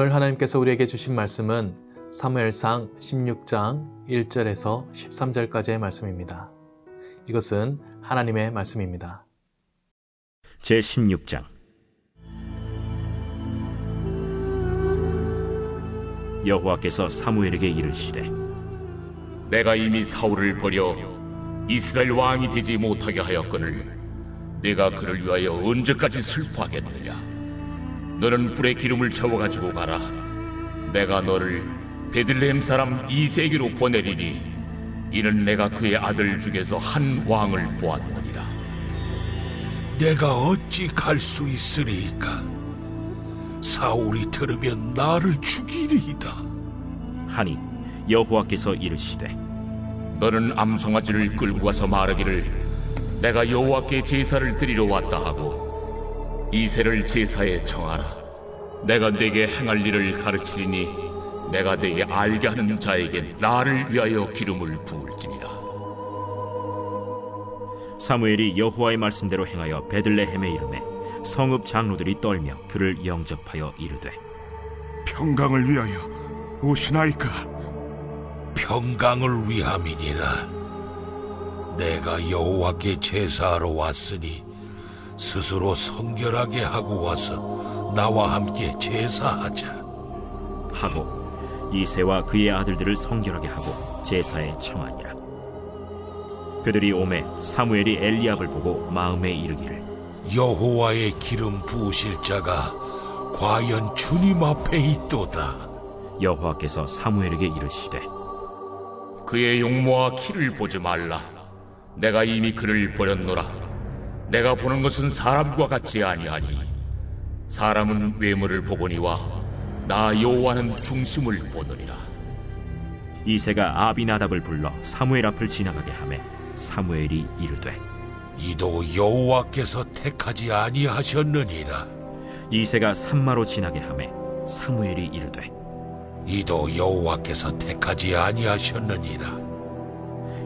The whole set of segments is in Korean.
오늘 하나님께서 우리에게 주신 말씀은 사무엘상 16장 1절에서 13절까지의 말씀입니다. 이것은 하나님의 말씀입니다. 제 16장 여호와께서 사무엘에게 이르시되 내가 이미 사울을 버려 이스라엘 왕이 되지 못하게 하였거늘 내가 그를 위하여 언제까지 슬퍼하겠느냐 너는 불에 기름을 채워 가지고 가라 내가 너를 베들레헴 사람 이세기로 보내리니 이는 내가 그의 아들 중에서 한 왕을 보았느니라 내가 어찌 갈 수 있으리까? 사울이 들으면 나를 죽이리이다. 하니 여호와께서 이르시되 너는 암송아지를 끌고 가서 말하기를 내가 여호와께 제사를 드리러 왔다 하고 이새를 제사에 청하라. 내가 네게 행할 일을 가르치리니 내가 네게 알게 하는 자에게 나를 위하여 기름을 부을지니라. 사무엘이 여호와의 말씀대로 행하여 베들레헴에 이름에 성읍 장로들이 떨며 그를 영접하여 이르되 평강을 위하여 오시나이까? 평강을 위함이니라. 내가 여호와께 제사하러 왔으니 스스로 성결하게 하고 와서 나와 함께 제사하자. 하고 이세와 그의 아들들을 성결하게 하고 제사에 청하니라 그들이 오매 사무엘이 엘리압을 보고 마음에 이르기를 여호와의 기름 부으실 자가 과연 주님 앞에 있도다. 여호와께서 사무엘에게 이르시되 그의 용모와 키를 보지 말라. 내가 이미 그를 버렸노라. 내가 보는 것은 사람과 같지 아니하니 사람은 외모를 보거니와 나 여호와는 중심을 보느니라. 이세가 아비나답을 불러 사무엘 앞을 지나가게 하매 사무엘이 이르되 이도 여호와께서 택하지 아니하셨느니라. 이세가 산마로 지나게 하매 사무엘이 이르되 이도 여호와께서 택하지 아니하셨느니라.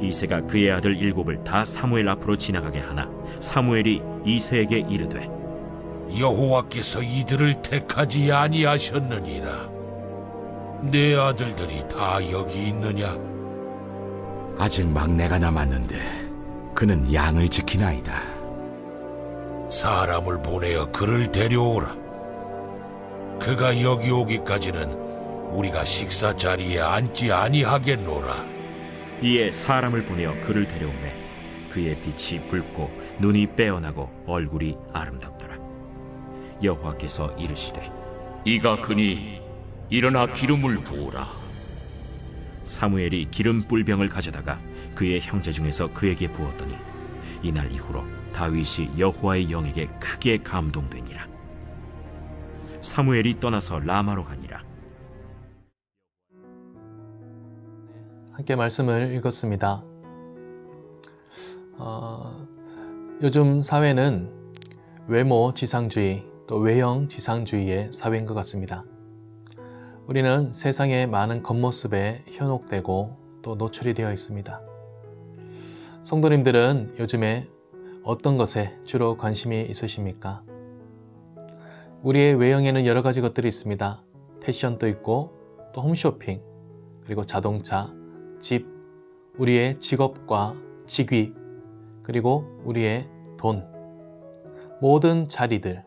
이세가 그의 아들 일곱을 다 사무엘 앞으로 지나가게 하나 사무엘이 이세에게 이르되 여호와께서 이들을 택하지 아니하셨느니라. 내 아들들이 다 여기 있느냐? 아직 막내가 남았는데 그는 양을 지키나이다. 사람을 보내어 그를 데려오라. 그가 여기 오기까지는 우리가 식사 자리에 앉지 아니하겠노라. 이에 사람을 보내어 그를 데려오매 그의 빛이 붉고 눈이 빼어나고 얼굴이 아름답더라. 여호와께서 이르시되 이가 그니 일어나 기름을 부으라. 사무엘이 기름 뿔병을 가져다가 그의 형제 중에서 그에게 부었더니 이날 이후로 다윗이 여호와의 영에게 크게 감동되니라. 사무엘이 떠나서 라마로 가니라 함께 말씀을 읽었습니다. 어, 요즘 사회는 외모 지상주의 또 외형 지상주의의 사회인 것 같습니다. 우리는 세상의 많은 겉모습에 현혹되고 또 노출이 되어 있습니다. 성도님들은 요즘에 어떤 것에 주로 관심이 있으십니까? 우리의 외형에는 여러 가지 것들이 있습니다. 패션도 있고 또 홈쇼핑, 그리고 자동차, 집, 우리의 직업과 직위, 그리고 우리의 돈, 모든 자리들,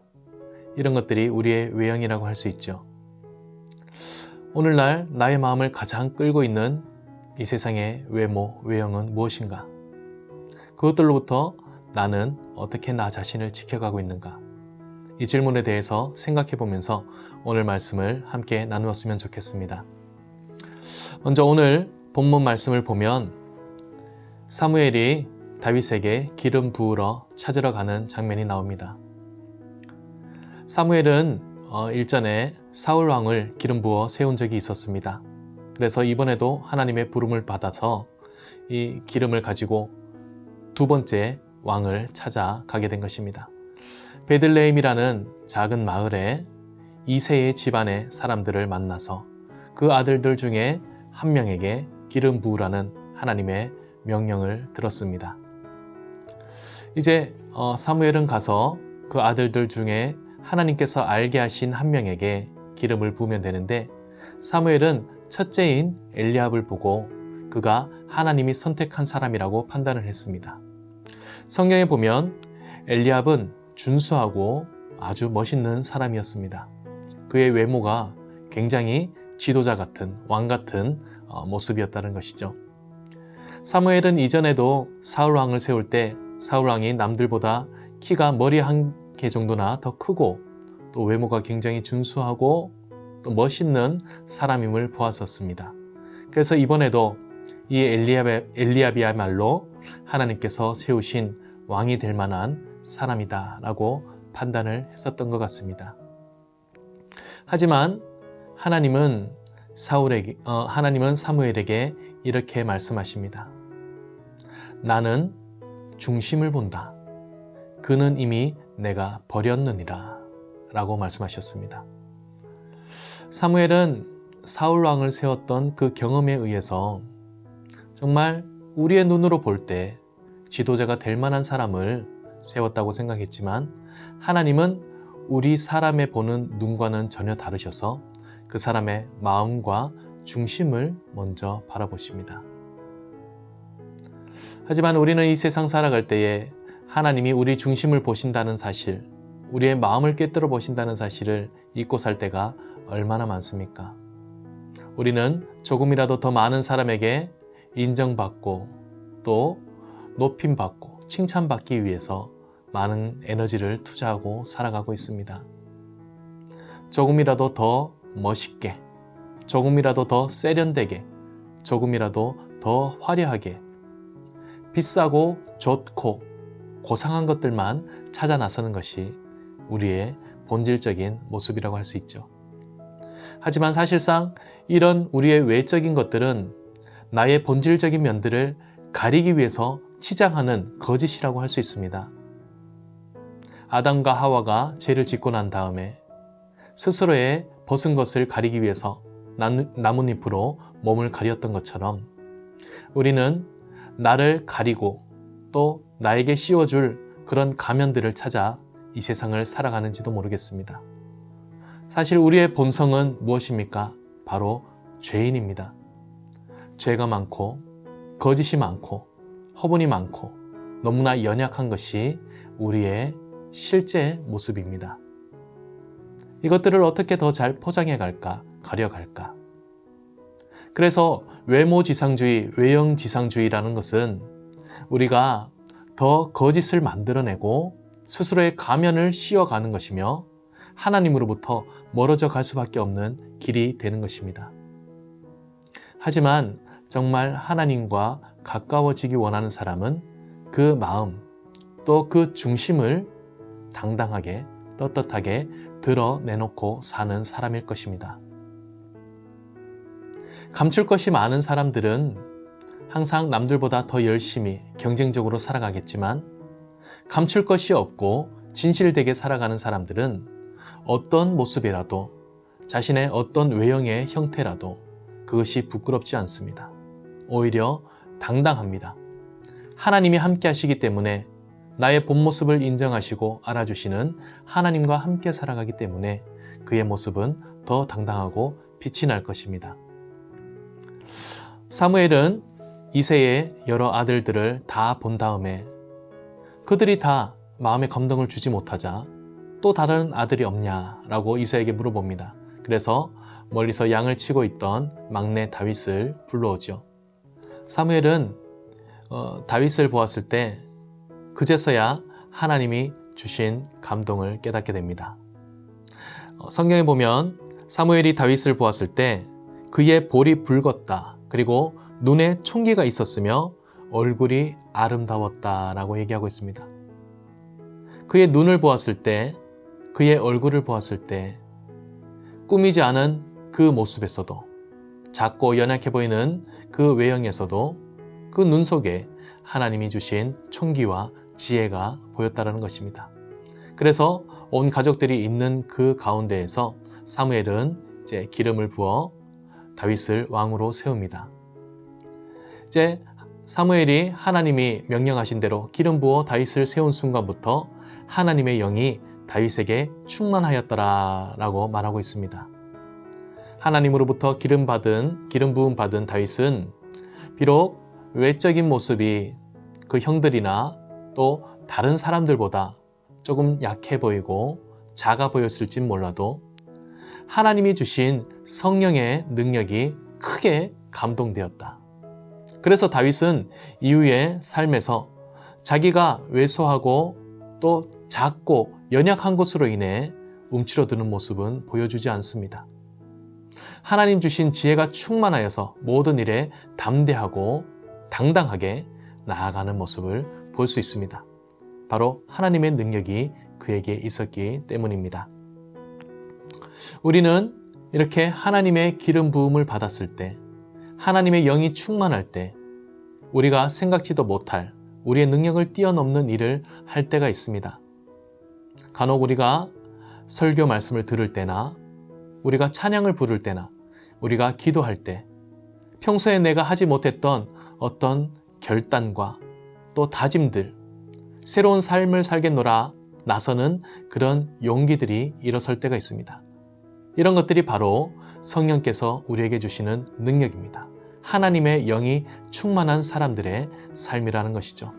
이런 것들이 우리의 외형이라고 할 수 있죠. 오늘날 나의 마음을 가장 끌고 있는 이 세상의 외모, 외형은 무엇인가? 그것들로부터 나는 어떻게 나 자신을 지켜가고 있는가? 이 질문에 대해서 생각해 보면서 오늘 말씀을 함께 나누었으면 좋겠습니다. 먼저 오늘 본문 말씀을 보면 사무엘이 다윗에게 기름 부으러 찾으러 가는 장면이 나옵니다. 사무엘은 어, 일전에 사울 왕을 기름 부어 세운 적이 있었습니다. 그래서 이번에도 하나님의 부름을 받아서 이 기름을 가지고 두 번째 왕을 찾아가게 된 것입니다. 베들레헴이라는 작은 마을에 이세의 집안의 사람들을 만나서 그 아들들 중에 한 명에게 기름 부으라는 하나님의 명령을 들었습니다. 이제 어, 사무엘은 가서 그 아들들 중에 하나님께서 알게 하신 한 명에게 기름을 부으면 되는데 사무엘은 첫째인 엘리압을 보고 그가 하나님이 선택한 사람이라고 판단을 했습니다. 성경에 보면 엘리압은 준수하고 아주 멋있는 사람이었습니다. 그의 외모가 굉장히 지도자 같은 왕 같은 어, 모습이었다는 것이죠. 사무엘은 이전에도 사울 왕을 세울 때 사울 왕이 남들보다 키가 머리 한 개 정도나 더 크고 또 외모가 굉장히 준수하고 또 멋있는 사람임을 보았었습니다. 그래서 이번에도 이 엘리압이야말로 하나님께서 세우신 왕이 될 만한 사람이다 라고 판단을 했었던 것 같습니다. 하지만 하나님은 사울에게 어, 하나님은 사무엘에게 이렇게 말씀하십니다. 나는 중심을 본다. 그는 이미 내가 버렸느니라. 라고 말씀하셨습니다. 사무엘은 사울 왕을 세웠던 그 경험에 의해서 정말 우리의 눈으로 볼 때 지도자가 될 만한 사람을 세웠다고 생각했지만 하나님은 우리 사람의 보는 눈과는 전혀 다르셔서 그 사람의 마음과 중심을 먼저 바라보십니다. 하지만 우리는 이 세상 살아갈 때에 하나님이 우리 중심을 보신다는 사실, 우리의 마음을 꿰뚫어 보신다는 사실을 잊고 살 때가 얼마나 많습니까? 우리는 조금이라도 더 많은 사람에게 인정받고 또 높임받고 칭찬받기 위해서 많은 에너지를 투자하고 살아가고 있습니다. 조금이라도 더 멋있게, 조금이라도 더 세련되게, 조금이라도 더 화려하게, 비싸고 좋고 고상한 것들만 찾아 나서는 것이 우리의 본질적인 모습이라고 할 수 있죠. 하지만 사실상 이런 우리의 외적인 것들은 나의 본질적인 면들을 가리기 위해서 치장하는 거짓이라고 할 수 있습니다. 아담과 하와가 죄를 짓고 난 다음에 스스로의 벗은 것을 가리기 위해서 나뭇잎으로 몸을 가렸던 것처럼 우리는 나를 가리고 또 나에게 씌워줄 그런 가면들을 찾아 이 세상을 살아가는지도 모르겠습니다. 사실 우리의 본성은 무엇입니까? 바로 죄인입니다. 죄가 많고, 거짓이 많고, 허분이 많고, 너무나 연약한 것이 우리의 실제 모습입니다. 이것들을 어떻게 더 잘 포장해 갈까, 가려갈까? 그래서 외모 지상주의, 외형 지상주의라는 것은 우리가 더 거짓을 만들어내고 스스로의 가면을 씌워가는 것이며 하나님으로부터 멀어져 갈 수밖에 없는 길이 되는 것입니다. 하지만 정말 하나님과 가까워지기 원하는 사람은 그 마음 또 그 중심을 당당하게 떳떳하게 드러내놓고 사는 사람일 것입니다. 감출 것이 많은 사람들은 항상 남들보다 더 열심히 경쟁적으로 살아가겠지만 감출 것이 없고 진실되게 살아가는 사람들은 어떤 모습이라도 자신의 어떤 외형의 형태라도 그것이 부끄럽지 않습니다. 오히려 당당합니다. 하나님이 함께 하시기 때문에 나의 본 모습을 인정하시고 알아주시는 하나님과 함께 살아가기 때문에 그의 모습은 더 당당하고 빛이 날 것입니다. 사무엘은 이세의 여러 아들들을 다 본 다음에 그들이 다 마음에 감동을 주지 못하자 또 다른 아들이 없냐라고 이세에게 물어봅니다. 그래서 멀리서 양을 치고 있던 막내 다윗을 불러오죠. 사무엘은 어, 다윗을 보았을 때 그제서야 하나님이 주신 감동을 깨닫게 됩니다. 어, 성경에 보면 사무엘이 다윗을 보았을 때 그의 볼이 붉었다. 그리고 눈에 총기가 있었으며 얼굴이 아름다웠다 라고 얘기하고 있습니다. 그의 눈을 보았을 때, 그의 얼굴을 보았을 때, 꾸미지 않은 그 모습에서도, 작고 연약해 보이는 그 외형에서도 그 눈 속에 하나님이 주신 총기와 지혜가 보였다라는 것입니다. 그래서 온 가족들이 있는 그 가운데에서 사무엘은 이제 기름을 부어 다윗을 왕으로 세웁니다. 이제 사무엘이 하나님이 명령하신 대로 기름 부어 다윗을 세운 순간부터 하나님의 영이 다윗에게 충만하였더라라고 말하고 있습니다. 하나님으로부터 기름 받은 기름 부음 받은 다윗은 비록 외적인 모습이 그 형들이나 또 다른 사람들보다 조금 약해 보이고 작아 보였을진 몰라도 하나님이 주신 성령의 능력이 크게 감동되었다. 그래서 다윗은 이후의 삶에서 자기가 왜소하고 또 작고 연약한 것으로 인해 움츠러드는 모습은 보여주지 않습니다. 하나님 주신 지혜가 충만하여서 모든 일에 담대하고 당당하게 나아가는 모습을 볼 수 있습니다. 바로 하나님의 능력이 그에게 있었기 때문입니다. 우리는 이렇게 하나님의 기름 부음을 받았을 때, 하나님의 영이 충만할 때, 우리가 생각지도 못할 우리의 능력을 뛰어넘는 일을 할 때가 있습니다. 간혹 우리가 설교 말씀을 들을 때나, 우리가 찬양을 부를 때나, 우리가 기도할 때, 평소에 내가 하지 못했던 어떤 결단과 또 다짐들, 새로운 삶을 살겠노라 나서는 그런 용기들이 일어설 때가 있습니다. 이런 것들이 바로 성령께서 우리에게 주시는 능력입니다. 하나님의 영이 충만한 사람들의 삶이라는 것이죠.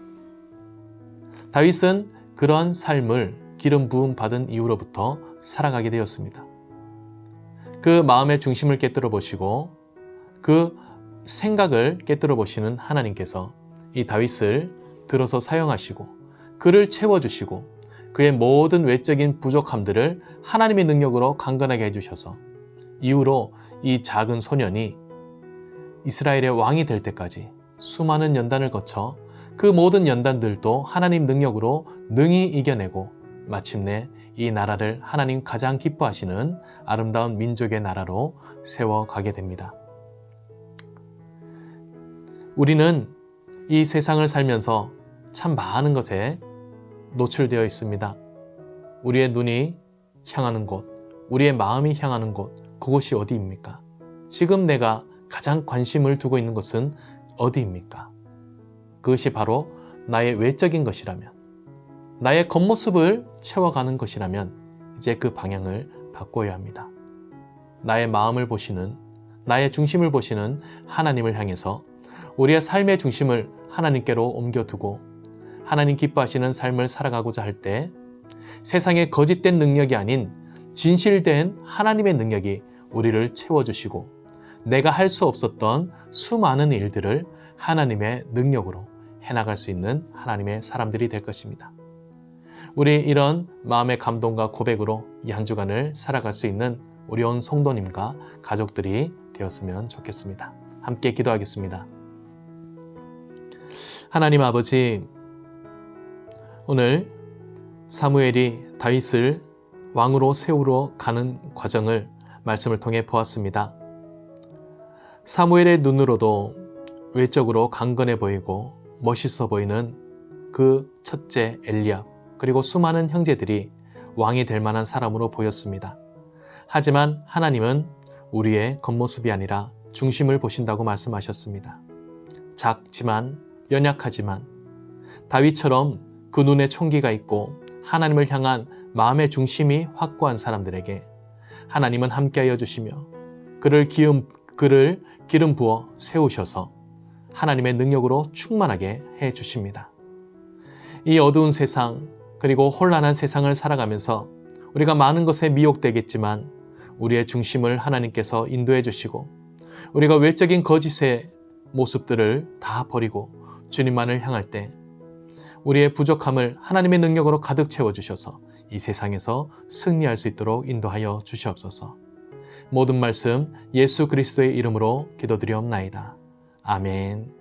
다윗은 그런 삶을 기름 부음 받은 이후로부터 살아가게 되었습니다. 그 마음의 중심을 깨뜨려 보시고 그 생각을 깨뜨려 보시는 하나님께서 이 다윗을 들어서 사용하시고 그를 채워주시고 그의 모든 외적인 부족함들을 하나님의 능력으로 강건하게 해주셔서 이후로 이 작은 소년이 이스라엘의 왕이 될 때까지 수많은 연단을 거쳐 그 모든 연단들도 하나님 능력으로 능히 이겨내고 마침내 이 나라를 하나님 가장 기뻐하시는 아름다운 민족의 나라로 세워가게 됩니다. 우리는 이 세상을 살면서 참 많은 것에 노출되어 있습니다. 우리의 눈이 향하는 곳, 우리의 마음이 향하는 곳, 그곳이 어디입니까? 지금 내가 가장 관심을 두고 있는 것은 어디입니까? 그것이 바로 나의 외적인 것이라면, 나의 겉모습을 채워가는 것이라면, 이제 그 방향을 바꿔야 합니다. 나의 마음을 보시는, 나의 중심을 보시는 하나님을 향해서 우리의 삶의 중심을 하나님께로 옮겨두고 하나님 기뻐하시는 삶을 살아가고자 할 때 세상의 거짓된 능력이 아닌 진실된 하나님의 능력이 우리를 채워주시고 내가 할 수 없었던 수많은 일들을 하나님의 능력으로 해나갈 수 있는 하나님의 사람들이 될 것입니다. 우리 이런 마음의 감동과 고백으로 이 한 주간을 살아갈 수 있는 우리 온 성도님과 가족들이 되었으면 좋겠습니다. 함께 기도하겠습니다. 하나님 아버지, 오늘 사무엘이 다윗을 왕으로 세우러 가는 과정을 말씀을 통해 보았습니다. 사무엘의 눈으로도 외적으로 강건해 보이고 멋있어 보이는 그 첫째 엘리압 그리고 수많은 형제들이 왕이 될 만한 사람으로 보였습니다. 하지만 하나님은 우리의 겉모습이 아니라 중심을 보신다고 말씀하셨습니다. 작지만 연약하지만 다윗처럼 그 눈에 총기가 있고 하나님을 향한 마음의 중심이 확고한 사람들에게 하나님은 함께하여 주시며 그를 기름 그를 기름 부어 세우셔서 하나님의 능력으로 충만하게 해 주십니다. 이 어두운 세상 그리고 혼란한 세상을 살아가면서 우리가 많은 것에 미혹되겠지만 우리의 중심을 하나님께서 인도해 주시고 우리가 외적인 거짓의 모습들을 다 버리고 주님만을 향할 때 우리의 부족함을 하나님의 능력으로 가득 채워주셔서 이 세상에서 승리할 수 있도록 인도하여 주시옵소서. 모든 말씀 예수 그리스도의 이름으로 기도드리옵나이다. 아멘.